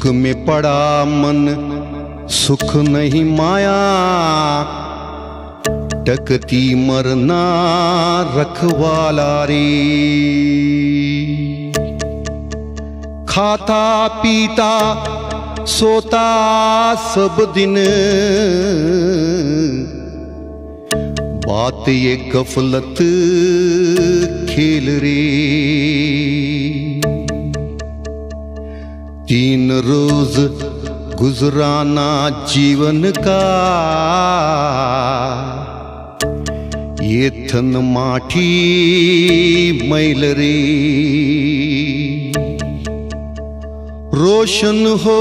दुख में पड़ा मन, सुख नहीं माया। टकती मरना रखवाला रे। खाता पीता, सोता सब दिन। बात ये गफलत खेल रे। तीन रोज गुजराना जीवन का। ये थन माठी मैल रे रोशन हो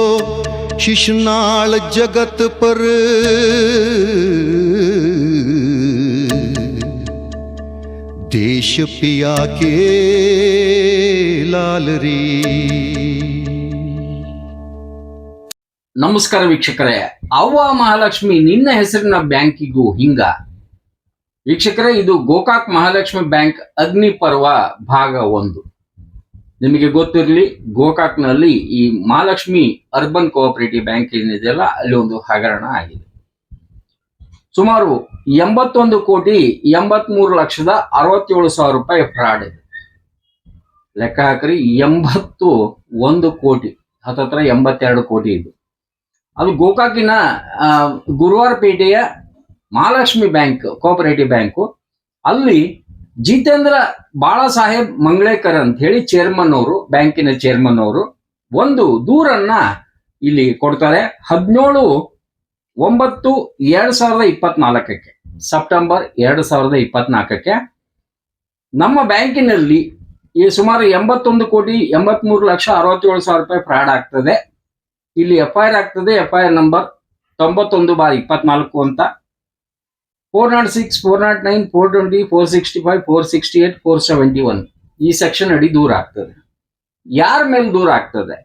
शिशनाल जगत पर। देश पिया के लाल रे ನಮಸ್ಕಾರ ವೀಕ್ಷಕರೇ, ಅವ್ವ ಮಹಾಲಕ್ಷ್ಮಿ ನಿನ್ನ ಹೆಸರಿನ ಬ್ಯಾಂಕಿಗೂ ಹಿಂಗ? ವೀಕ್ಷಕರೇ, ಇದು ಗೋಕಾಕ್ ಮಹಾಲಕ್ಷ್ಮಿ ಬ್ಯಾಂಕ್ ಅಗ್ನಿ ಪರ್ವ ಭಾಗ ಒಂದು. ನಿಮಗೆ ಗೊತ್ತಿರಲಿ, ಗೋಕಾಕ್ನಲ್ಲಿ ಈ ಮಹಾಲಕ್ಷ್ಮಿ ಅರ್ಬನ್ ಕೋಆಪರೇಟಿವ್ ಬ್ಯಾಂಕ್ ಏನಿದೆಯಲ್ಲ, ಅಲ್ಲಿ ಒಂದು ಹಗರಣ ಆಗಿದೆ. ಸುಮಾರು ಎಂಬತ್ತೊಂದು ಕೋಟಿ ಎಂಬತ್ಮೂರು ಲಕ್ಷದ ಅರವತ್ತೇಳು ಸಾವಿರ ರೂಪಾಯಿ ಫ್ರಾಡ್ ಇದೆ. ಲೆಕ್ಕ ಹಾಕ್ರಿ ಎಂಬತ್ತು ಒಂದು ಕೋಟಿ, ಹತ್ತತ್ರ ಎಂಬತ್ತೆರಡು ಕೋಟಿ ಇದು. ಅದು ಗೋಕಾಕಿನ ಗುರುವಾರಪೇಟೆಯ ಮಹಾಲಕ್ಷ್ಮಿ ಬ್ಯಾಂಕ್ ಕೋಆಪರೇಟಿವ್ ಬ್ಯಾಂಕು. ಅಲ್ಲಿ ಜಿತೇಂದ್ರ ಬಾಳ ಸಾಹೇಬ್ ಮಂಗಳೇಕರ್ ಅಂತ ಹೇಳಿ ಚೇರ್ಮನ್ ಅವರು, ಬ್ಯಾಂಕಿನ ಚೇರ್ಮನ್ ಅವರು, ಒಂದು ದೂರನ್ನ ಇಲ್ಲಿ ಕೊಡ್ತಾರೆ. ಹದಿನೇಳು ಒಂಬತ್ತು ಎರಡ್ ಸಾವಿರದ ಇಪ್ಪತ್ನಾಲ್ಕಕ್ಕೆ, ಸೆಪ್ಟೆಂಬರ್ ಎರಡು ಸಾವಿರದ ಇಪ್ಪತ್ನಾಲ್ಕಕ್ಕೆ ನಮ್ಮ ಬ್ಯಾಂಕಿನಲ್ಲಿ ಈ ಸುಮಾರು ಎಂಬತ್ತೊಂದು ಕೋಟಿ ಎಂಬತ್ಮೂರು ಲಕ್ಷ ಅರವತ್ತೇಳು ಸಾವಿರ ರೂಪಾಯಿ ಫ್ರಾಡ್ ಆಗ್ತದೆ. ಇಲ್ಲಿ ಎಫ್ ಐ ಆರ್ ಆಗ್ತದೆ ಎಫ್ ಐ ಆರ್ ನಂಬರ್ ತೊಂಬತ್ತೊಂದು ಬಾರ್ ಇಪ್ಪತ್ನಾಲ್ಕು ಅಂತ. Four nought six four nought nine four twenty four sixty five four sixty eight four seventy one ಈ ಸೆಕ್ಷನ್ ಅಡಿ ದೂರ ಆಗ್ತದೆ. ಯಾರ ಮೇಲೆ ದೂರ ಆಗ್ತದೆ?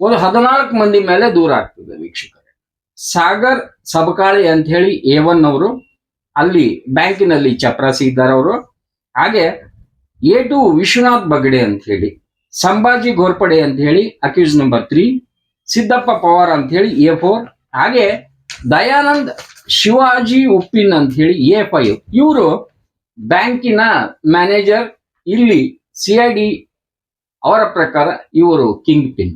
ಒಂದು ಹದಿನಾಲ್ಕು ಮಂದಿ ಮೇಲೆ ದೂರ ಆಗ್ತದೆ ವೀಕ್ಷಕರೇ. ಸಾಗರ್ ಸಬಕಾಳಿ ಅಂತ ಹೇಳಿ ಎ ಒನ್ ಅವರು ಅಲ್ಲಿ ಬ್ಯಾಂಕಿನಲ್ಲಿ ಚಪ್ರಾಸಿ ಇದ್ದಾರೆ ಅವರು. ಹಾಗೆ ಎ ಟು ವಿಶ್ವನಾಥ್ ಬಗಡೆ ಅಂತ ಹೇಳಿ, ಸಂಭಾಜಿ ಘೋರ್ಪಡೆ ಅಂತ ಹೇಳಿ accused number three Siddappa Pawar ಅಂತ ಹೇಳಿ ಎ ಫೋರ್, ಹಾಗೆ ದಯಾನಂದ್ ಶಿವಾಜಿ ಉಪ್ಪಿನ್ ಅಂತ ಹೇಳಿ ಎ ಫೈವ್. ಇವರು ಬ್ಯಾಂಕಿನ ಮ್ಯಾನೇಜರ್, ಇಲ್ಲಿ ಸಿ ಅವರ ಪ್ರಕಾರ ಇವರು ಕಿಂಗ್ ಪಿನ್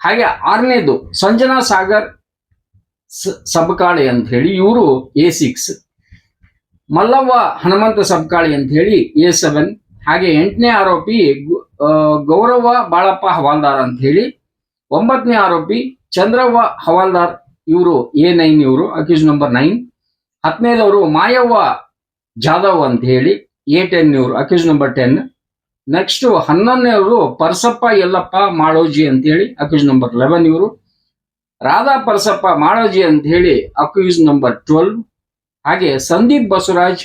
ಹಾಗೆ ಆರನೇದು ಸಂಜನಾ ಸಾಗರ್ ಸಬ್ಕಾಳಿ ಅಂತ ಹೇಳಿ ಇವರು ಎ ಸಿಕ್ಸ್. ಮಲ್ಲವ್ವ ಹನುಮಂತ ಸಬ್ಕಾಳಿ ಅಂತ ಹೇಳಿ ಎ ಸೆವೆನ್. ಹಾಗೆ ಎಂಟನೇ ಆರೋಪಿ ಗೌರವ ಬಾಳಪ್ಪ ಹವಾಲ್ದಾರ್ ಅಂತ ಹೇಳಿ ಒಂಬತ್ತನೇ ಆರೋಪಿ ಚಂದ್ರವ್ವ ಹವಾಲ್ದಾರ್, ಇವರು ಎ ನೈನ್, ಇವರು ಅಕ್ಯೂಸ್ ನಂಬರ್ ನೈನ್. ಹತ್ತನೇದವರು ಮಾಯವ್ವ ಜಾಧವ್ ಅಂತ ಹೇಳಿ, ಎ ಟೆನ್, ಇವರು ಅಕ್ಯೂಸ್ ನಂಬರ್ ಟೆನ್. ನೆಕ್ಸ್ಟ್ ಹನ್ನೊಂದನೇವರು ಪರಸಪ್ಪ ಯಲ್ಲಪ್ಪ ಮಾಳೋಜಿ ಅಂತ ಹೇಳಿ, ಅಕ್ಯೂಸ್ ನಂಬರ್ ಲೆವೆನ್ ಇವರು. ರಾಧಾ ಪರಸಪ್ಪ ಮಾಳೋಜಿ ಅಂತ ಹೇಳಿ, ಅಕ್ಯೂಸ್ ನಂಬರ್ ಟ್ವೆಲ್ವ್. ಹಾಗೆ ಸಂದೀಪ್ ಬಸವರಾಜ್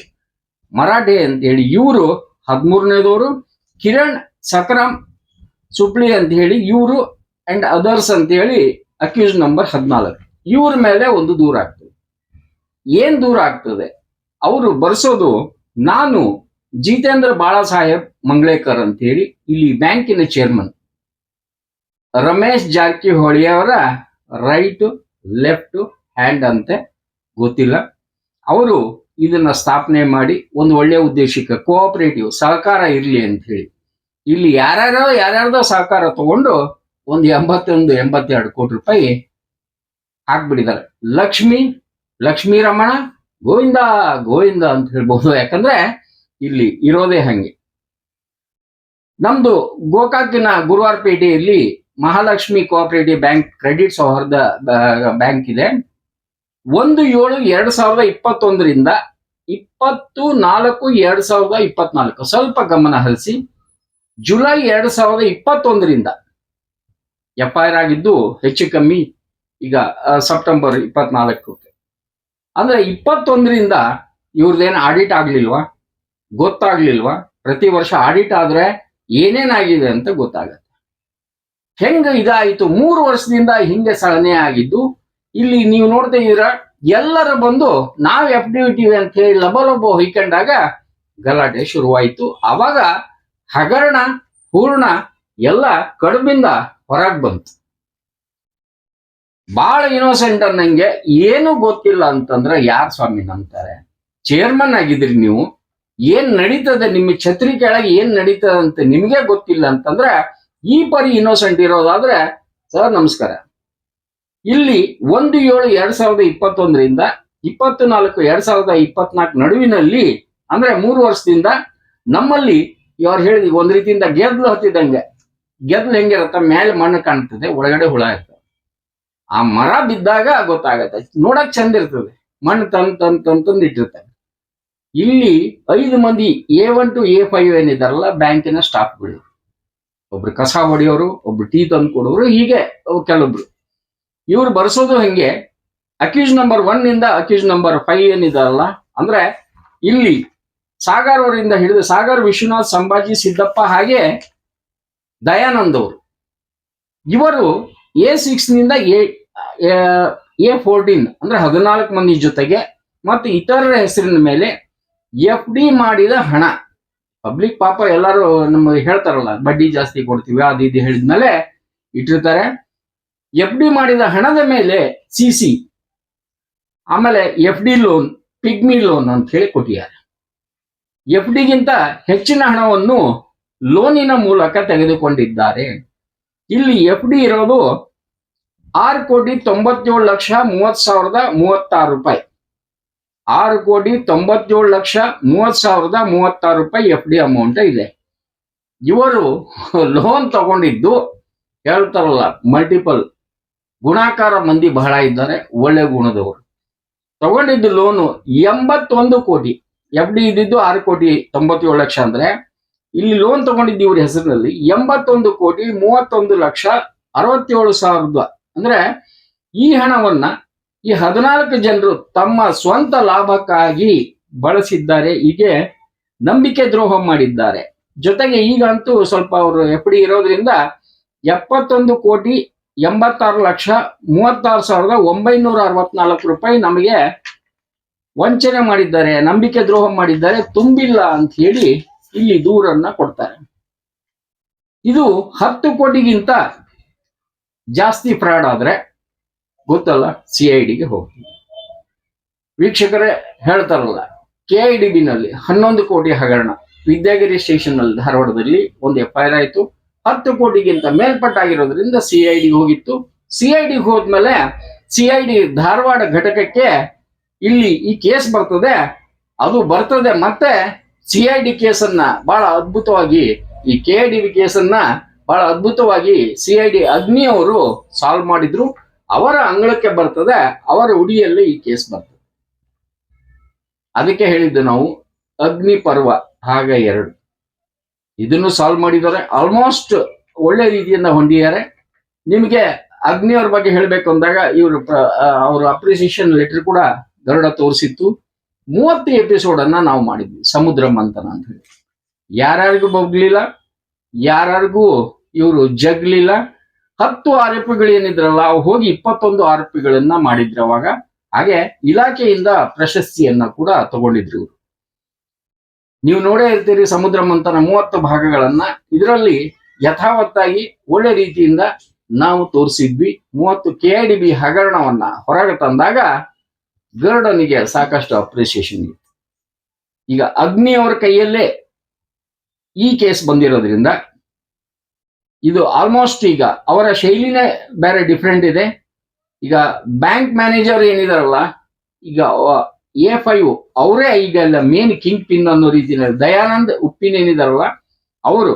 ಮರಾಠೆ ಅಂತ ಹೇಳಿ, ಇವರು ಹದಿಮೂರನೇದವರು. ಕಿರಣ್ ಸಕ್ರಾಮ್ ಸುಪ್ಲಿ ಅಂತ ಹೇಳಿ, ಇವರು ಅಂಡ್ ಅದರ್ಸ್ ಅಂತ ಹೇಳಿ ಅಕ್ಯೂಸ್ ನಂಬರ್ ಹದಿನಾಲ್ಕು. ಇವ್ರ ಮೇಲೆ ಒಂದು ದೂರ ಆಗ್ತದೆ. ಏನ್ ದೂರ ಆಗ್ತದೆ? ಅವರು ಬರ್ಸೋದು ನಾನು ಜಿತೇಂದ್ರ ಬಾಳಾ ಸಾಹೇಬ್ ಮಂಗಳೇಕರ್ ಅಂತ ಹೇಳಿ ಇಲ್ಲಿ ಬ್ಯಾಂಕಿನ ಚೇರ್ಮನ್ ರಮೇಶ್ ಜಾರಕಿಹೊಳಿ ಅವರ ರೈಟ್ ಲೆಫ್ಟ್ ಹ್ಯಾಂಡ್ ಅಂತೆ ಗೊತ್ತಿಲ್ಲ. ಅವರು ಇದನ್ನ ಸ್ಥಾಪನೆ ಮಾಡಿ ಒಂದು ಒಳ್ಳೆಯ ಉದ್ದೇಶಕ್ಕೆ ಕೋಆಪರೇಟಿವ್ ಸಹಕಾರ ಇರಲಿ ಅಂತ ಹೇಳಿ ಇಲ್ಲಿ ಯಾರ್ಯಾರೋ ಯಾರ್ಯಾರ್ದೋ ಸಹಕಾರ ತಗೊಂಡು ಒಂದು ಎಂಬತ್ತೊಂದು, ಎಂಬತ್ತೆರಡು ಕೋಟಿ ರೂಪಾಯಿ ಹಾಕ್ಬಿಟ್ಟಿದ್ದಾರೆ ಲಕ್ಷ್ಮಿ, ಲಕ್ಷ್ಮೀ ರಮಣ, ಗೋವಿಂದ ಗೋವಿಂದ ಅಂತ ಹೇಳ್ಬಹುದು ಯಾಕಂದ್ರೆ ಇಲ್ಲಿ ಇರೋದೇ ಹಂಗೆ. ನಮ್ದು ಗೋಕಾಕಿನ ಗುರುವಾರಪೇಟೆಯಲ್ಲಿ Mahalakshmi cooperative bank credit Souharda bank ಇದೆ. ಒಂದು ಏಳು ಎರಡ್ ಸಾವಿರದ ಇಪ್ಪತ್ತೊಂದರಿಂದ ಇಪ್ಪತ್ತು ನಾಲ್ಕು ಎರಡ್ ಸಾವಿರದ ಇಪ್ಪತ್ನಾಲ್ಕು. ಸ್ವಲ್ಪ ಗಮನ ಹರಿಸಿ. ಜುಲೈ ಎರಡು ಸಾವಿರದ ಇಪ್ಪತ್ತೊಂದರಿಂದ ಎಫ್ ಐ ಆರ್ ಆಗಿದ್ದು ಹೆಚ್ಚು ಕಮ್ಮಿ ಈಗ ಸೆಪ್ಟೆಂಬರ್ ಇಪ್ಪತ್ನಾಲ್ಕಕ್ಕೆ. ಅಂದ್ರೆ ಇಪ್ಪತ್ತೊಂದರಿಂದ ಇವ್ರದ್ದೇನು ಆಡಿಟ್ ಆಗ್ಲಿಲ್ವಾ? ಗೊತ್ತಾಗ್ಲಿಲ್ವಾ? ಪ್ರತಿ ವರ್ಷ ಆಡಿಟ್ ಆದ್ರೆ ಏನೇನಾಗಿದೆ ಅಂತ ಗೊತ್ತಾಗತ್ತೆ. ಹೆಂಗ ಇದಾಯಿತು? ಮೂರು ವರ್ಷದಿಂದ ಹಿಂಗೆ ಸಳನೆ ಆಗಿದ್ದು, ಇಲ್ಲಿ ನೀವು ನೋಡ್ತಾ ಇದ್ದೀರ, ಎಲ್ಲರ ಬಂದು ನಾವು ಎಫ್ ಡಿ ಟಿವಿ ಅಂತ ಹೇಳಿ ಲಬ ಲಬ ಹೊಯ್ಕೊಂಡಾಗ ಗಲಾಟೆ ಶುರುವಾಯಿತು. ಅವಾಗ ಹಗರಣ, ಹೂರ್ಣ ಎಲ್ಲ ಕಡುಬಿಂದ ಹೊರಗ್ ಬಂತು. ಬಹಳ ಇನ್ನೋಸೆಂಟ್ ಅನ್ನಂಗೆ ಏನು ಗೊತ್ತಿಲ್ಲ ಅಂತಂದ್ರೆ ಯಾರ್ ಸ್ವಾಮಿ ನಂಬ್ತಾರೆ? ಚೇರ್ಮನ್ ಆಗಿದ್ರಿ ನೀವು. ಏನ್ ನಡೀತದೆ ನಿಮ್ಮ ಛತ್ರಿ ಕೆಳಗೆ ಏನ್ ನಡೀತದೆ ಅಂತ ನಿಮ್ಗೆ ಗೊತ್ತಿಲ್ಲ ಅಂತಂದ್ರೆ ಈ ಪರಿ ಇನ್ನೋಸೆಂಟ್ ಇರೋದಾದ್ರೆ ಸರ್ ನಮಸ್ಕಾರ. ಇಲ್ಲಿ ಒಂದು ಏಳು ಎರಡ್ ಸಾವಿರದ ಇಪ್ಪತ್ತೊಂದರಿಂದ ಇಪ್ಪತ್ತು ನಾಲ್ಕು ಎರಡ್ ಸಾವಿರದ ಇಪ್ಪತ್ನಾಲ್ಕು ನಡುವಿನಲ್ಲಿ, ಅಂದ್ರೆ ಮೂರು ವರ್ಷದಿಂದ ನಮ್ಮಲ್ಲಿ ಇವ್ರು ಹೇಳಿದ್ವಿ ಒಂದ್ ರೀತಿಯಿಂದ ಗೆದ್ಲು ಹತ್ತಿದಂಗೆ ಗೆದ್ಲು ಹೆಂಗಿರತ್ತ? ಮೇಲೆ ಮಣ್ಣು ಕಾಣ್ತದೆ, ಒಳಗಡೆ ಹುಳ ಇರ್ತದೆ ಆ ಮರ ಬಿದ್ದಾಗ ಗೊತ್ತಾಗತ್ತೆ. ನೋಡಕ್ ಚಂದ ಇರ್ತದೆ. ಮಣ್ಣು ತಂದ್ ತಂದ್ ತಂದ್ ತಂದ್ ಇಟ್ಟಿರ್ತಾರೆ. ಇಲ್ಲಿ ಐದು ಮಂದಿ A one to A five ಏನಿದಾರಲ್ಲ, ಬ್ಯಾಂಕಿನ ಸ್ಟಾಫ್ಗಳು. ಒಬ್ರು ಕಸ ಹೊಡೆಯೋರು, ಒಬ್ರು ಟೀ ತಂದು ಕೊಡೋರು, ಹೀಗೆ ಕೆಲವೊಬ್ರು. ಇವ್ರು ಬರ್ಸೋದು ಹಂಗೆ? ಅಕ್ಯೂಸ್ ನಂಬರ್ ಒನ್ ಇಂದ ಅಕ್ಯೂಸ್ ನಂಬರ್ ಫೈವ್ ಏನಿದಾರಲ್ಲ, ಅಂದ್ರೆ ಇಲ್ಲಿ ಸಾಗರ್ ಅವರಿಂದ ಹಿಡಿದು ಸಾಗರ್ ವಿಶ್ವನಾಥ್ ಸಂಭಾಜಿ ಸಿದ್ದಪ್ಪ ಹಾಗೆ ದಯಾನಂದ್ ಅವರು. ಇವರು ಎ ಸಿಕ್ಸ್ನಿಂದ ಎ ಫೋರ್ಟೀನ್ ಅಂದ್ರೆ ಹದಿನಾಲ್ಕು ಮಂದಿ ಜೊತೆಗೆ ಮತ್ತು ಇತರರ ಹೆಸರಿನ ಮೇಲೆ ಎಫ್ ಡಿ ಮಾಡಿದ ಹಣ. ಪಬ್ಲಿಕ್ ಪಾಪ ಎಲ್ಲರೂ ನಮ್ಮ ಹೇಳ್ತಾರಲ್ಲ, ಬಡ್ಡಿ ಜಾಸ್ತಿ ಕೊಡ್ತೀವಿ, ಅದು ಇದು ಹೇಳಿದ್ಮೇಲೆ ಇಟ್ಟಿರ್ತಾರೆ. ಎಫ್ ಡಿ ಮಾಡಿದ ಹಣದ ಮೇಲೆ ಸಿ ಸಿ ಆಮೇಲೆ F D loan pigmy loan ಅಂತ ಹೇಳಿ ಕೊಟ್ಟಿದ್ದಾರೆ. ಎಫ್ ಡಿಗಿಂತ ಹೆಚ್ಚಿನ ಹಣವನ್ನು ಲೋನಿನ ಮೂಲಕ ತೆಗೆದುಕೊಂಡಿದ್ದಾರೆ. ಇಲ್ಲಿ ಎಫ್ ಡಿ ಇರೋದು ಆರು ಕೋಟಿ ತೊಂಬತ್ತೇಳು ಲಕ್ಷ ಮೂವತ್ ಸಾವಿರದ ಮೂವತ್ತಾರು ರೂಪಾಯಿ. ಆರು ಕೋಟಿ ತೊಂಬತ್ತೇಳು ಲಕ್ಷ ಮೂವತ್ ಸಾವಿರದ ಮೂವತ್ತಾರು ರೂಪಾಯಿ ಎಫ್ ಡಿ ಅಮೌಂಟ್ ಇದೆ. ಇವರು ಲೋನ್ ತಗೊಂಡಿದ್ದು ಹೇಳ್ತಾರಲ್ಲ ಮಲ್ಟಿಪಲ್ ಗುಣಾಕಾರ ಮಂದಿ ಬಹಳ ಇದ್ದಾರೆ, ಒಳ್ಳೆ ಗುಣದವರು. ತಗೊಂಡಿದ್ದು ಲೋನು ಎಂಬತ್ತೊಂದು ಕೋಟಿ. ಎಫ್ ಡಿ ಇದ್ದಿದ್ದು ಆರು ಕೋಟಿ ತೊಂಬತ್ತೇಳು ಲಕ್ಷ ಅಂದ್ರೆ ಇಲ್ಲಿ ಲೋನ್ ತಗೊಂಡಿದ್ದ ಇವ್ರ ಹೆಸರಿನಲ್ಲಿ ಎಂಬತ್ತೊಂದು ಕೋಟಿ ಮೂವತ್ತೊಂದು ಲಕ್ಷ ಅರವತ್ತೇಳು ಸಾವಿರದ ಅಂದ್ರೆ ಈ ಹಣವನ್ನ ಈ ಹದಿನಾಲ್ಕು ಜನರು ತಮ್ಮ ಸ್ವಂತ ಲಾಭಕ್ಕಾಗಿ ಬಳಸಿದ್ದಾರೆ, ಹೀಗೆ ನಂಬಿಕೆ ದ್ರೋಹ ಮಾಡಿದ್ದಾರೆ. ಜೊತೆಗೆ ಈಗಂತೂ ಸ್ವಲ್ಪ ಅವರು ಎಫ್ ಡಿ ಇರೋದ್ರಿಂದ ಎಪ್ಪತ್ತೊಂದು ಕೋಟಿ ಎಂಬತ್ತಾರು ಲಕ್ಷ ಮೂವತ್ತಾರು ಸಾವಿರದ ಒಂಬೈನೂರ ಅರವತ್ನಾಲ್ಕು ರೂಪಾಯಿ ನಮಗೆ ವಂಚನೆ ಮಾಡಿದ್ದಾರೆ, ನಂಬಿಕೆ ದ್ರೋಹ ಮಾಡಿದ್ದಾರೆ, ತುಂಬಿಲ್ಲ ಅಂತ ಹೇಳಿ ಇಲ್ಲಿ ದೂರನ್ನ ಕೊಡ್ತಾರೆ. ಇದು ಹತ್ತು ಕೋಟಿಗಿಂತ ಜಾಸ್ತಿ ಫ್ರಾಡ್ ಆದ್ರೆ ಗೊತ್ತಲ್ಲ ಸಿ ಐ ಡಿಗೆ ಹೋಗ್ತೀವಿ ವೀಕ್ಷಕರೇ ಹೇಳ್ತಾರಲ್ಲ, ಕೆ ಐ ಡಿ ಬಿನಲ್ಲಿ ಹನ್ನೊಂದು ಕೋಟಿ ಹಗರಣ. ವಿದ್ಯಾಗಿರಿ ಸ್ಟೇಷನ್ನಲ್ಲಿ ಧಾರವಾಡದಲ್ಲಿ ಒಂದು ಎಫ್ ಐ ಆರ್ ಆಯ್ತು. ಹತ್ತು ಕೋಟಿಗಿಂತ ಮೇಲ್ಪಟ್ಟಾಗಿರೋದ್ರಿಂದ ಸಿ ಐ ಡಿ ಹೋಗಿತ್ತು. ಸಿ ಐ ಡಿ ಹೋದ್ಮೇಲೆ ಸಿ ಐ ಡಿ ಧಾರವಾಡ ಘಟಕಕ್ಕೆ ಇಲ್ಲಿ ಈ ಕೇಸ್ ಬರ್ತದೆ. ಅದು ಬರ್ತದೆ ಮತ್ತೆ ಸಿ ಐ ಡಿ ಕೇಸನ್ನ ಬಹಳ ಅದ್ಭುತವಾಗಿ, ಈ ಕೆ ಐ ಡಿ ಕೇಸನ್ನ ಬಹಳ ಅದ್ಭುತವಾಗಿ ಸಿ ಐ ಡಿ ಅಗ್ನಿ ಅವರು ಸಾಲ್ವ್ ಮಾಡಿದ್ರು. ಅವರ ಅಂಗಳಕ್ಕೆ ಬರ್ತದೆ, ಅವರ ಉಡಿಯಲ್ಲಿ ಈ ಕೇಸ್ ಬರ್ತದೆ ಅದಕ್ಕೆ ಹೇಳಿದ್ದು ನಾವು ಅಗ್ನಿ ಪರ್ವ, ಭಾಗ ಎರಡು. ಇದನ್ನು ಸಾಲ್ವ್ ಮಾಡಿದ್ದಾರೆ. ಆಲ್ಮೋಸ್ಟ್ ಒಳ್ಳೆ ರೀತಿಯಿಂದ ಹೊಂದಿದ್ದಾರೆ. ನಿಮಗೆ ಅಗ್ನಿಯವ್ರ ಬಗ್ಗೆ ಹೇಳಬೇಕು ಅಂದಾಗ ಇವರು ಅವ್ರ ಅಪ್ರಿಸಿಯೇಷನ್ ಲೆಟರ್ ಕೂಡ ಗರುಡ ತೋರಿಸಿತ್ತು. ಮೂವತ್ತು ಎಪಿಸೋಡ್ ಅನ್ನ ನಾವು ಮಾಡಿದ್ವಿ, ಸಮುದ್ರ ಮಂಥನ ಅಂತ ಹೇಳಿ. ಯಾರ್ಯಾರಿಗೂ ಬಗ್ಲಿಲ್ಲ, ಯಾರ್ಯಾರಿಗೂ ಇವರು ಜಗ್ಲಿಲ್ಲ, ಹತ್ತು ಆರೋಪಿಗಳು ಏನಿದ್ರಲ್ಲ, ಅವು ಹೋಗಿ ಇಪ್ಪತ್ತೊಂದು ಆರೋಪಿಗಳನ್ನ ಮಾಡಿದ್ರು ಅವಾಗ. ಹಾಗೆ ಇಲಾಖೆಯಿಂದ ಪ್ರಶಸ್ತಿಯನ್ನ ಕೂಡ ತಗೊಂಡಿದ್ರು ಇವರು. ನೀವು ನೋಡೇ ಇರ್ತೀರಿ ಸಮುದ್ರ ಮಂಥನ ಮೂವತ್ತು ಭಾಗಗಳನ್ನ. ಇದರಲ್ಲಿ ಯಥಾವತ್ತಾಗಿ ಒಳ್ಳೆ ರೀತಿಯಿಂದ ನಾವು ತೋರಿಸಿದ್ವಿ. ಮೂವತ್ತು ಕೆ ಐ ಡಿ ಬಿ ಹಗರಣವನ್ನ ಹೊರಗೆ ತಂದಾಗ ಗರುಡನಿಗೆ ಸಾಕಷ್ಟು ಅಪ್ರಿಸಿಯೇಷನ್ ಇತ್ತು. ಈಗ ಅಗ್ನಿಯವರ ಕೈಯಲ್ಲೇ ಈ ಕೇಸ್ ಬಂದಿರೋದ್ರಿಂದ ಇದು ಆಲ್ಮೋಸ್ಟ್ ಈಗ ಅವರ ಶೈಲಿನೇ ಬೇರೆ ಡಿಫ್ರೆಂಟ್ ಇದೆ. ಈಗ ಬ್ಯಾಂಕ್ ಮ್ಯಾನೇಜರ್ ಏನಿದಾರಲ್ಲ, ಈಗ ಎ ಫೈವ್ ಅವರೇ ಈಗ ಎಲ್ಲ ಮೇನ್ ಕಿಂಗ್ ಪಿನ್ ಅನ್ನೋ ರೀತಿಯಲ್ಲಿ, ದಯಾನಂದ್ ಉಪ್ಪಿನ ಏನಿದಾರಲ್ಲ, ಅವರು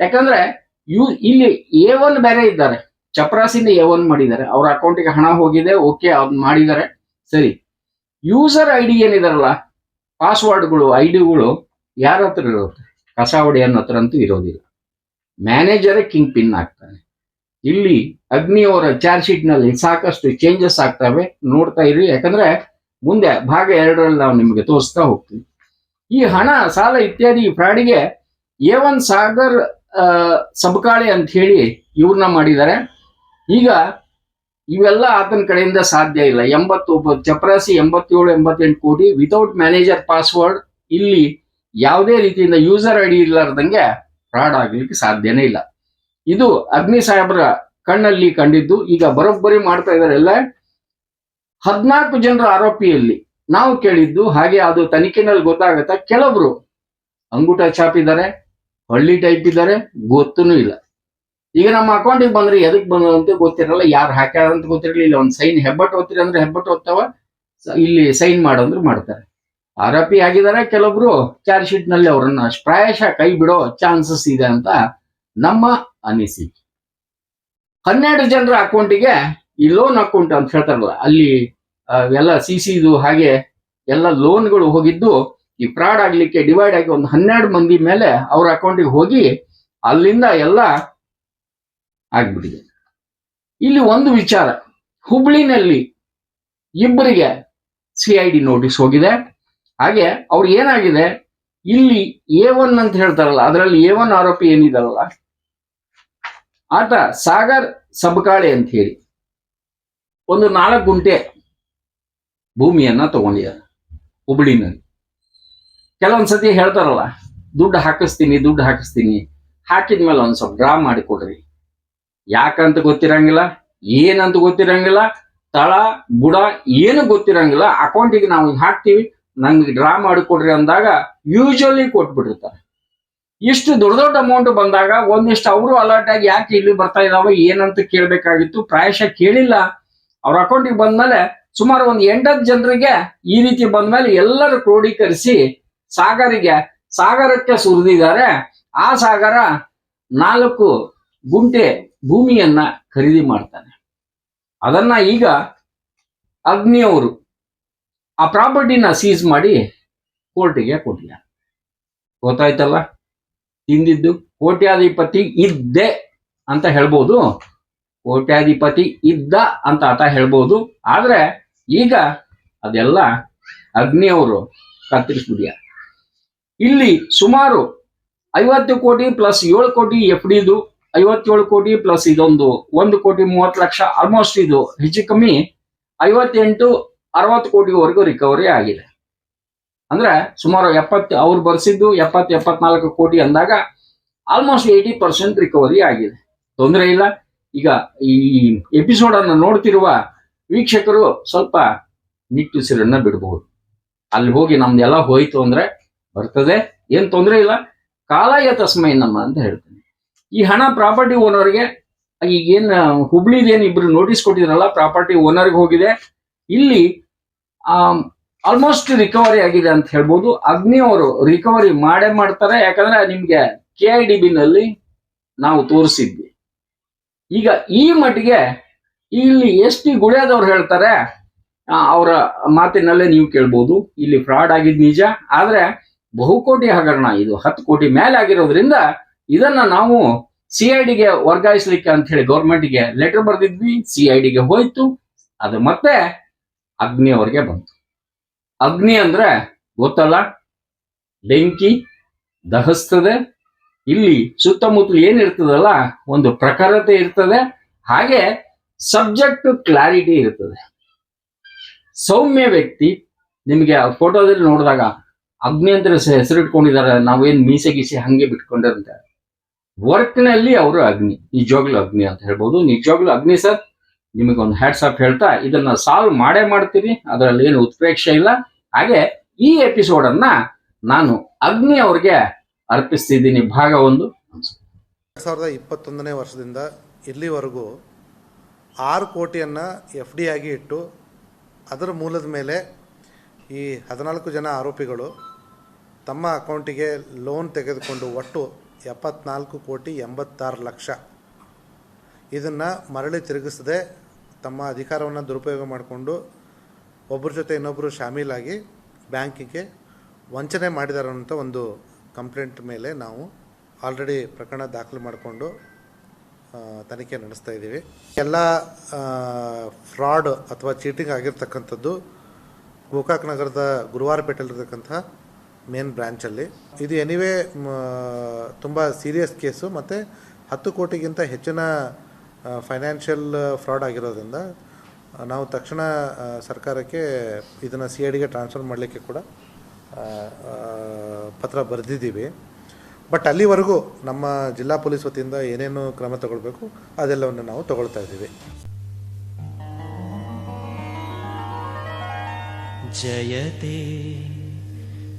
ಯಾಕಂದ್ರೆ ಯು ಇಲ್ಲಿ ಎ ಒನ್ ಬೇರೆ ಇದ್ದಾರೆ. ಚಪರಾಸಿಂದ ಎ ಒನ್ ಮಾಡಿದ್ದಾರೆ. ಅವ್ರ ಅಕೌಂಟಿಗೆ ಹಣ ಹೋಗಿದೆ ಓಕೆ ಅವ್ನು ಮಾಡಿದ್ದಾರೆ. ಸರಿ. ಯೂಸರ್ ಐ ಡಿ ಏನಿದಾರಲ್ಲ ಪಾಸ್ವರ್ಡ್ಗಳು ಐ ಡಿಗಳು ಯಾರ ಹತ್ರ ಇರುತ್ತೆ? ಕಸಾವಡಿ ಅನ್ನೋ ಹತ್ರ ಅಂತೂ ಇರೋದಿಲ್ಲ ಮ್ಯಾನೇಜರೇ ಕಿಂಗ್ ಪಿನ್ ಆಗ್ತಾನೆ ಇಲ್ಲಿ ಅಗ್ನಿಯವರ ಚಾರ್ಜ್ ಶೀಟ್ನಲ್ಲಿ ಸಾಕಷ್ಟು ಚೇಂಜಸ್ ಆಗ್ತವೆ. ನೋಡ್ತಾ ಇರಿ. ಯಾಕಂದ್ರೆ ಮುಂದೆ ಭಾಗ ಎರಡರಲ್ಲಿ ನಾವು ನಿಮಗೆ ತೋರಿಸ್ತಾ ಹೋಗ್ತೀವಿ. ಈ ಹಣ, ಸಾಲ ಇತ್ಯಾದಿ ಫ್ರಾಡಿಗೆ ಎ ಒನ್ ಸಾಗರ್ ಸಬಕಾಳೆ ಅಂತ ಹೇಳಿ ಇವ್ರನ್ನ ಮಾಡಿದ್ದಾರೆ. ಈಗ ಇವೆಲ್ಲ ಆತನ ಕಡೆಯಿಂದ ಸಾಧ್ಯ ಇಲ್ಲ. ಎಂಬತ್ತೊಬ್ಬ ಚಪ್ರಾಸಿ ಎಂಬತ್ತೇಳು, ಎಂಬತ್ತೆಂಟು ಕೋಟಿ ವಿತೌಟ್ ಮ್ಯಾನೇಜರ್ ಪಾಸ್ವರ್ಡ್ ಇಲ್ಲಿ ಯಾವುದೇ ರೀತಿಯಿಂದ ಯೂಸರ್ ಐ ಡಿ ಇರ್ಲಾರ್ದಂಗೆ ಫ್ರಾಡ್ ಆಗ್ಲಿಕ್ಕೆ ಸಾಧ್ಯನೇ ಇಲ್ಲ. ಇದು ಅಗ್ನಿ ಸಾಹೇಬ್ರ ಕಣ್ಣಲ್ಲಿ ಕಂಡಿದ್ದು. ಈಗ ಬರೋಬ್ಬರಿ ಮಾಡ್ತಾ ಇದಾರೆಲ್ಲ ಹದಿನಾಲ್ಕು ಜನರ ಆರೋಪಿಯಲ್ಲಿ ನಾವು ಕೇಳಿದ್ದು ಹಾಗೆ ಅದು ತನಿಖೆನಲ್ಲಿ ಗೊತ್ತಾಗುತ್ತಾ ಕೆಲವರು ಅಂಗುಟ ಚಾಪಿದ್ದಾರೆ, ಹಳ್ಳಿ ಟೈಪ್ ಇದ್ದಾರೆ ಗೊತ್ತೂ ಇಲ್ಲ. ಈಗ ನಮ್ಮ ಅಕೌಂಟಿಗೆ ಬಂದ್ರೆ ಎದಕ್ ಬಂದ ಅಂತ ಗೊತ್ತಿರಲ್ಲ, ಯಾರು ಹಾಕ್ಯಾರ ಅಂತ ಗೊತ್ತಿರಲಿಲ್ಲ. ಇಲ್ಲಿ ಒಂದು ಸೈನ್ ಹೆಬ್ಬಟ್ಟು ಓದ್ತೀರಿ ಅಂದ್ರೆ ಹೆಬ್ಬಟ್ಟು ಓದ್ತಾವ ಸ- ಇಲ್ಲಿ ಸೈನ್ ಮಾಡಂದ್ರೆ ಮಾಡ್ತಾರೆ. ಆರೋಪಿ ಆಗಿದ್ದಾರೆ ಕೆಲವೊಬ್ರು ಚಾರ್ಜ್ ಶೀಟ್ನಲ್ಲಿ ಅವರನ್ನ ಪ್ರಾಯಶಃ ಕೈ ಬಿಡೋ ಚಾನ್ಸಸ್ ಇದೆ ಅಂತ ನಮ್ಮ ಅನಿಸಿಕೆ. ಹನ್ನೆರಡು ಜನರ ಅಕೌಂಟಿಗೆ ಈ ಲೋನ್ ಅಕೌಂಟ್ ಅಂತ ಹೇಳ್ತಾರಲ್ಲ, ಅಲ್ಲಿ ಎಲ್ಲ ಸಿ ಸಿದು ಹಾಗೆ ಎಲ್ಲ ಲೋನ್ಗಳು ಹೋಗಿದ್ದು, ಈ ಫ್ರಾಡ್ ಆಗ್ಲಿಕ್ಕೆ ಡಿವೈಡ್ ಆಗಿ ಒಂದು ಹನ್ನೆರಡು ಮಂದಿ ಮೇಲೆ ಅವ್ರ ಅಕೌಂಟಿಗೆ ಹೋಗಿ ಅಲ್ಲಿಂದ ಎಲ್ಲ ಆಗ್ಬಿಟ್ಟಿದೆ. ಇಲ್ಲಿ ಒಂದು ವಿಚಾರ. ಹುಬ್ಳಿನಲ್ಲಿ ಇಬ್ಬರಿಗೆ ಸಿ ಐ ಡಿ ನೋಟಿಸ್ ಹೋಗಿದೆ. ಹಾಗೆ ಅವ್ರು ಏನಾಗಿದೆ? ಇಲ್ಲಿ ಎ ಒನ್ ಅಂತ ಹೇಳ್ತಾರಲ್ಲ, ಅದರಲ್ಲಿ ಎ ಒನ್ ಆರೋಪಿ ಏನಿದಾರಲ್ಲ, ಆತ ಸಾಗರ್ ಸಬಕಾಳೆ ಅಂತ ಹೇಳಿ ಒಂದು ನಾಲ್ಕು ಗುಂಟೆ ಭೂಮಿಯನ್ನ ತಗೊಂಡಿದ್ದಾರೆ ಹುಬ್ಳಿನಲ್ಲಿ. ಕೆಲವೊಂದ್ಸತಿ ಹೇಳ್ತಾರಲ್ಲ, ದುಡ್ಡು ಹಾಕಿಸ್ತೀನಿ ದುಡ್ಡು ಹಾಕಿಸ್ತೀನಿ, ಹಾಕಿದ್ಮೇಲೆ ಒಂದು ಸ್ವಲ್ಪ ಡ್ರಾ ಮಾಡಿ ಕೊಡ್ರಿ ಯಾಕಂತ ಗೊತ್ತಿರಂಗಿಲ್ಲ? ಏನಂತ ಗೊತ್ತಿರಂಗಿಲ್ಲ? ತಳ, ಬುಡ ಏನು ಗೊತ್ತಿರಂಗಿಲ್ಲ? ಅಕೌಂಟಿಗೆ ನಾವು ಹಾಕ್ತೀವಿ. ನಂಗೆ ಡ್ರಾ ಮಾಡಿಕೊಡ್ರಿ ಅಂದಾಗ ಯೂಶಲಿ ಕೊಟ್ಬಿಟ್ಟಿರ್ತಾರೆ. ಇಷ್ಟು ದೊಡ್ಡ ದೊಡ್ಡ ಅಮೌಂಟ್ ಬಂದಾಗ ಒಂದಿಷ್ಟು ಅವರು ಅಲರ್ಟ್ ಆಗಿ ಯಾಕೆ ಇಲ್ಲಿ ಬರ್ತಾ ಇದಾವೆ, ಏನಂತ ಕೇಳಬೇಕಾಗಿತ್ತು. ಪ್ರಾಯಶಃ ಕೇಳಿಲ್ಲ. ಅವ್ರ ಅಕೌಂಟಿಗೆ ಬಂದ್ಮೇಲೆ ಸುಮಾರು ಒಂದು ಎಂಟತ್ತು ಜನರಿಗೆ ಈ ರೀತಿ ಬಂದ್ಮೇಲೆ ಎಲ್ಲರೂ ಕ್ರೋಢೀಕರಿಸಿ ಸಾಗರಿಗೆ, ಸಾಗರಕ್ಕೆ ಸುರಿದಿದ್ದಾರೆ. ಆ ಸಾಗರ ನಾಲ್ಕು ಗುಂಟೆ ಭೂಮಿಯನ್ನ ಖರೀದಿ ಮಾಡ್ತಾನೆ. ಅದನ್ನ ಈಗ ಅಗ್ನಿಯವರು ಆ ಪ್ರಾಪರ್ಟಿನ ಸೀಸ್ ಮಾಡಿ ಕೋರ್ಟಿಗೆ ಕೊಟ್ಟಿದ್ದಾರೆ. ಗೊತ್ತಾಯ್ತಲ್ಲ? ತಿಂದಿದ್ದು ಕೋಟ್ಯಾಧಿಪತಿ ಇದ್ದೆ ಅಂತ ಹೇಳ್ಬೋದು. ಕೋಟ್ಯಾಧಿಪತಿ ಇದ್ದ ಅಂತ ಆತ ಹೇಳ್ಬೋದು. ಆದ್ರೆ ಈಗ ಅದೆಲ್ಲ ಅಗ್ನಿಯವರು ಕತ್ತರಿಸ್ಬಿಡ್ಯಾರ ಇಲ್ಲಿ ಸುಮಾರು ಐವತ್ತು ಕೋಟಿ ಪ್ಲಸ್ ಏಳು ಕೋಟಿ ಎಫ್ ಡಿದು ಐವತ್ತೇಳು ಕೋಟಿ ಪ್ಲಸ್ ಇದೊಂದು ಒಂದು ಕೋಟಿ ಮೂವತ್ತು ಲಕ್ಷ ಆಲ್ಮೋಸ್ಟ್ ಇದು ಹೆಚ್ಚು ಕಮ್ಮಿ ಐವತ್ತೆಂಟು ಅರವತ್ತು ಕೋಟಿವರೆಗೂ ರಿಕವರಿ ಆಗಿದೆ. ಅಂದ್ರೆ ಸುಮಾರು ಎಪ್ಪತ್ತು, ಅವ್ರು ಬರ್ಸಿದ್ದು ಎಪ್ಪತ್ತು, ಎಪ್ಪತ್ನಾಲ್ಕು ಕೋಟಿ ಅಂದಾಗ ಆಲ್ಮೋಸ್ಟ್ ಏಯ್ಟಿ ಪರ್ಸೆಂಟ್ ರಿಕವರಿ ಆಗಿದೆ. ತೊಂದರೆ ಇಲ್ಲ. ಈಗ ಈ ಎಪಿಸೋಡ್ ಅನ್ನು ನೋಡ್ತಿರುವ ವೀಕ್ಷಕರು ಸ್ವಲ್ಪ ನಿಟ್ಟುಸಿರನ್ನ ಬಿಡಬಹುದು ಅಲ್ಲಿ ಹೋಗಿ ನಮ್ದೆಲ್ಲ ಹೋಯ್ತು ಅಂದ್ರೆ ಬರ್ತದೆ. ಏನ್ ತೊಂದರೆ ಇಲ್ಲ. ಕಾಲಾಯ ತಸ್ಮೈ ನಮ್ಮ ಅಂತ ಹೇಳ್ತೀನಿ. ಈ ಹಣ ಪ್ರಾಪರ್ಟಿ ಓನರ್ಗೆ ಈಗೇನ್ ಹುಬ್ಳಿದೇನು ಇಬ್ರು ನೋಟಿಸ್ ಕೊಟ್ಟಿದ್ರಲ್ಲ ಪ್ರಾಪರ್ಟಿ ಓನರ್ಗೆ ಹೋಗಿದೆ. ಇಲ್ಲಿ ಆಲ್ಮೋಸ್ಟ್ ರಿಕವರಿ ಆಗಿದೆ ಅಂತ ಹೇಳ್ಬೋದು. ಅಗ್ನಿ ಅವರು ರಿಕವರಿ ಮಾಡೇ ಮಾಡ್ತಾರೆ. ಯಾಕಂದ್ರೆ ನಿಮ್ಗೆ ಕೆ ಐ ಡಿ ಬಿನಲ್ಲಿ ನಾವು ತೋರಿಸಿದ್ವಿ. ಈಗ ಈ ಮಟ್ಟಿಗೆ ಇಲ್ಲಿ ಎಸ್ ಟಿ ಗುಡಿಯಾದವ್ರು ಹೇಳ್ತಾರೆ ಅವರ ಮಾತಿನಲ್ಲೇ ನೀವು ಕೇಳ್ಬೋದು. ಇಲ್ಲಿ ಫ್ರಾಡ್ ಆಗಿದ್ ನಿಜ. ಆದ್ರೆ ಬಹುಕೋಟಿ ಹಗರಣ, ಇದು ಹತ್ತು ಕೋಟಿ ಮೇಲೆ ಆಗಿರೋದ್ರಿಂದ ಇದನ್ನ ನಾವು ಸಿ ಐ ಡಿಗೆ ವರ್ಗಾಯಿಸ್ಲಿಕ್ಕೆ ಅಂತ ಹೇಳಿ ಗೌರ್ಮೆಂಟ್ಗೆ ಲೆಟರ್ ಬರೆದಿದ್ವಿ, ಸಿ ಐ ಡಿಗೆ ಹೋಯ್ತು, ಅದು ಮತ್ತೆ ಅಗ್ನಿ ಅವ್ರಿಗೆ ಬಂತು. ಅಗ್ನಿ ಅಂದ್ರೆ ಗೊತ್ತಲ್ಲ? ಬೆಂಕಿ, ದಹಿಸ್ತದೆ, ಇಲ್ಲಿ ಸುತ್ತಮುತ್ತಲು ಏನಿರ್ತದಲ್ಲ ಒಂದು ಪ್ರಖರತೆ ಇರ್ತದೆ, ಹಾಗೆ ಸಬ್ಜೆಕ್ಟ್ ಕ್ಲಾರಿಟಿ ಇರ್ತದೆ. ಸೌಮ್ಯ ವ್ಯಕ್ತಿ, ನಿಮಗೆ ಫೋಟೋದಲ್ಲಿ ನೋಡಿದಾಗ ಅಗ್ನಿ ಅಂತ ಹೆಸರಿಟ್ಕೊಂಡಿದ್ದಾರೆ ನಾವೇನ್ ಮೀಸೆ ಗೀಸೆ ಹಂಗೆ ಬಿಟ್ಕೊಂಡಿರಂತ ವರ್ಕ್ನಲ್ಲಿ ಅವರು ಅಗ್ನಿ, ನಿಜವಾಗ್ಲೂ ಅಗ್ನಿ ಅಂತ ಹೇಳ್ಬೋದು. ನಿಜವಾಗ್ಲೂ ಅಗ್ನಿ ಸರ್, ನಿಮಗೊಂದು ಹ್ಯಾಟ್ಸ್ ಆಫ್ ಹೇಳ್ತಾ ಇದನ್ನ ಸಾಲ್ವ್ ಮಾಡೇ ಮಾಡ್ತೀರಿ, ಅದರಲ್ಲಿ ಏನು ಉತ್ಪ್ರೇಕ್ಷೆ ಇಲ್ಲ. ಹಾಗೆ ಈ ಎಪಿಸೋಡ್ ಅನ್ನ ನಾನು ಅಗ್ನಿ ಅವ್ರಿಗೆ ಅರ್ಪಿಸ್ತಿದ್ದೀನಿ ಭಾಗ ಒಂದು. ಎರಡು ಸಾವಿರದ ಇಪ್ಪತ್ತೊಂದನೇ ವರ್ಷದಿಂದ ಇಲ್ಲಿವರೆಗೂ ಆರು ಕೋಟಿಯನ್ನ ಎಫ್ ಡಿ ಆಗಿ ಇಟ್ಟು ಅದರ ಮೂಲದ ಮೇಲೆ ಈ ಹದಿನಾಲ್ಕು ಜನ ಆರೋಪಿಗಳು ತಮ್ಮ ಅಕೌಂಟಿಗೆ ಲೋನ್ ತೆಗೆದುಕೊಂಡು ಒಟ್ಟು ಎಪ್ಪತ್ನಾಲ್ಕು ಕೋಟಿ ಎಂಬತ್ತಾರು ಲಕ್ಷ. ಇದನ್ನು ಮರಳಿ ತಿರುಗಿಸದೆ ತಮ್ಮ ಅಧಿಕಾರವನ್ನು ದುರುಪಯೋಗ ಮಾಡಿಕೊಂಡು ಒಬ್ಬರ ಜೊತೆ ಇನ್ನೊಬ್ಬರು ಶಾಮೀಲಾಗಿ ಬ್ಯಾಂಕಿಗೆ ವಂಚನೆ ಮಾಡಿದ್ದಾರೆ ಅಂತ ಒಂದು ಕಂಪ್ಲೇಂಟ್ ಮೇಲೆ ನಾವು ಆಲ್ರೆಡಿ ಪ್ರಕರಣ ದಾಖಲು ಮಾಡಿಕೊಂಡು ತನಿಖೆ ನಡೆಸ್ತಾ ಇದ್ದೀವಿ. ಎಲ್ಲ ಫ್ರಾಡ್ ಅಥವಾ ಚೀಟಿಂಗ್ ಆಗಿರ್ತಕ್ಕಂಥದ್ದು ಗೋಕಾಕ್ ನಗರದ ಗುರುವಾರಪೇಟೆಯಲ್ಲಿರ್ತಕ್ಕಂಥ ಮೇನ್ ಬ್ರ್ಯಾಂಚಲ್ಲಿ ಇದು ಎನಿವೇ ತುಂಬ ಸೀರಿಯಸ್ ಕೇಸು ಮತ್ತು ಹತ್ತು ಕೋಟಿಗಿಂತ ಹೆಚ್ಚಿನ ಫೈನಾನ್ಷಿಯಲ್ ಫ್ರಾಡ್ ಆಗಿರೋದ್ರಿಂದ ನಾವು ತಕ್ಷಣ ಸರ್ಕಾರಕ್ಕೆ ಇದನ್ನು ಸಿ ಐ ಡಿಗೆ ಟ್ರಾನ್ಸ್ಫರ್ ಮಾಡಲಿಕ್ಕೆ ಕೂಡ ಪತ್ರ ಬರೆದಿದ್ದೀವಿ. ಬಟ್ ಅಲ್ಲಿವರೆಗೂ ನಮ್ಮ ಜಿಲ್ಲಾ ಪೊಲೀಸ್ ವತಿಯಿಂದ ಏನೇನು ಕ್ರಮ ತಗೊಳ್ಬೇಕು, ಅದೆಲ್ಲವನ್ನು ನಾವು ತಗೊಳ್ತಾ ಇದ್ದೀವಿ. ಜಯತೇ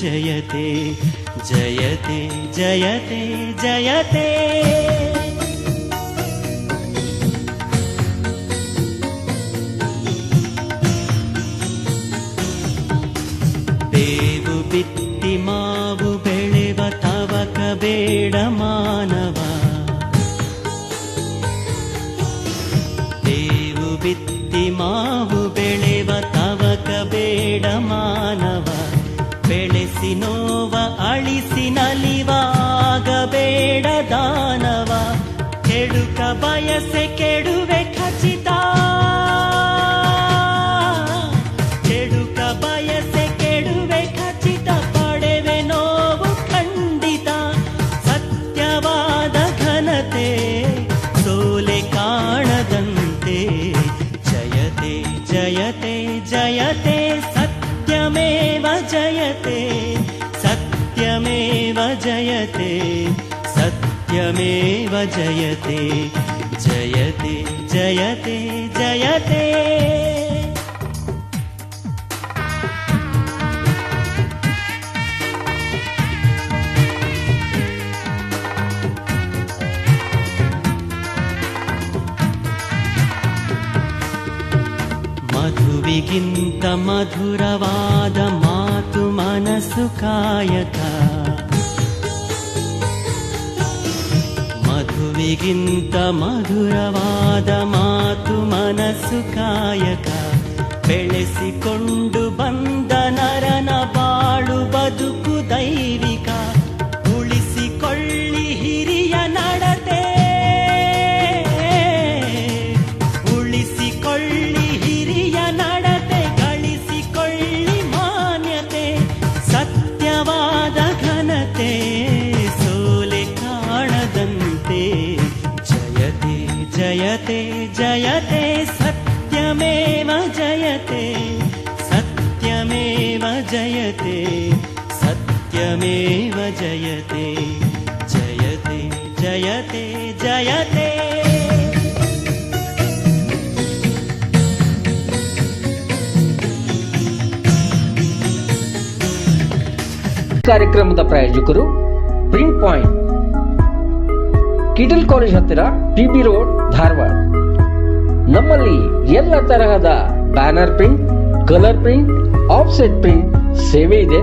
जयते जयते जयते जयते ಬಯಸೆ ಕೆಡುವೆ ಖಚಿತ ಕೆಡುಕ ಬಯಸೆ ಕೆಡುವೆ ಖಚಿತ ಪಡೆವೆ ನೋವು ಖಂಡಿತ ಸತ್ಯವಾದ ಘನತೆ ಸೋಲೆ ಕಾಣದಂತೆ ಜಯತೆ ಜಯತೆ ಜಯತೆ ಸತ್ಯಮೇವ ಜಯತೆ ಸತ್ಯಮೇವ ಜಯತೆ ಸತ್ಯಮೇವ ಜಯತೆ ಜಯತೆ ಜಯತೆ ಜಯತೆ ಮಧುವಿಗಿಂತ ಮಧುರವಾದ ಮಾತು ಮನಸ್ಸು ಕಾಯಕ ಮಧುವಿಗಿಂತ ಮಧುರವಾದ ಮಾತು ಮನಸ್ಸು ಕಾಯಕ. ಬೆಳೆಸಿಕೊಂಡು ಬಂದ ನರನ ಬಾಳು ಬದುಕು ಸತ್ಯಮೇವ ಜಯತೆ ಜಯತೆ ಜಯತೆ ಜಯತೆ. ಕಾರ್ಯಕ್ರಮದ ಪ್ರಾಯೋಜಕರು ಪ್ರಿಂಟ್ ಪಾಯಿಂಟ್ ಕಿಟಲ್ ಕಾಲೇಜ್ ಹತ್ತಿರ ಟಿಬಿ ರೋಡ್ ಧಾರವಾಡ. ನಮ್ಮಲ್ಲಿ ಎಲ್ಲ ತರಹದ banner print, colour print, offset print ಸೇವೆ ಇದೆ.